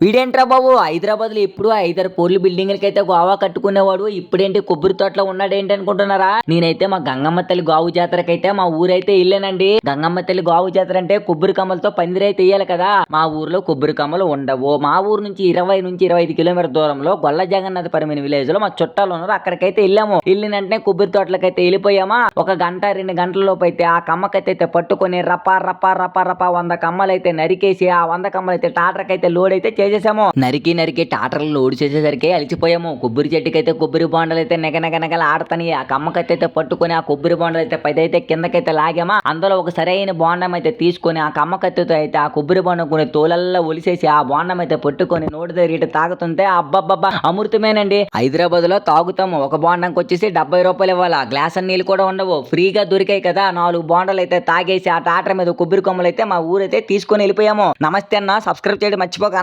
వీడేంట్రా బాబు? హైదరాబాద్లో ఎప్పుడు ఐదారు పోర్లు బిల్డింగ్లకి అయితే గోవా కట్టుకునేవాడు. ఇప్పుడేంటి కొబ్బరి తోటలో ఉన్నాడేంటి అనుకుంటున్నారా? నేనైతే మా గంగమ్మ తల్లి గావు జాతరకైతే మా ఊరైతే వెళ్ళానండి. గంగమ్మ తల్లి గావు జాతర అంటే కొబ్బరి కమ్మలతో పందిరైతే వేయాలి కదా. మా ఊర్లో కొబ్బరి కమ్మలు ఉండవు. మా ఊరు నుంచి ఇరవై నుంచి ఇరవై ఐదు కిలోమీటర్ దూరంలో గొల్ల జగన్నాథ పరిమిన విలేజ్లో మా చుట్టాలు ఉన్నారు. అక్కడికైతే వెళ్ళాము. వెళ్ళిన వెంటనే కొబ్బరి తోటలకైతే వెళ్ళిపోయామా? ఒక గంట రెండు గంటల లోపు అయితే ఆ కమ్మకైతే పట్టుకొని రప్ప రప్ప రప్ప రప్ప వంద కమ్మలు అయితే నరికేసి ఆ వంద కమ్మలు అయితే లోడ్ అయితే చేసేసాము. నరికి నరికి టాటర్లు లోడ్ చేసేసరికి అలిచిపోయాము. కొబ్బరి చెట్టుకి అయితే కొబ్బరి బొండలు అయితే నెగ నెగ నెగల ఆడతాని ఆ కమ్మకైతే అయితే పట్టుకొని ఆ కొబ్బరి బొండలు అయితే పది కిందకైతే లాగామా. అందులో ఒక సరైన బోండం అయితే తీసుకొని ఆ కమ్మకత్తితో అయితే ఆ కొబ్బరి బొండం కొన్ని తోలల్లో ఒలిసేసి ఆ బోండం అయితే పట్టుకొని నోటి దగ్గర ఇటు తాగుతుంటే అబ్బబ్బబ్బా అమృతమేనండి. హైదరాబాద్లో తాగుతాము. ఒక బోండంకి వచ్చేసి డెబ్బై రూపాయలు ఇవ్వాలి. గ్లాస్ నీళ్ళు కూడా ఉండవు. ఫ్రీగా దొరికాయి కదా. నాలుగు బోండలు అయితే తాగేసి ఆ టాటర్ మీద కొబ్బరి కొమ్మలు అయితే మా ఊరైతే తీసుకొని వెళ్ళిపోయాము. నమస్తే అన్న. సబ్స్క్రైబ్ చేయడం మర్చిపోక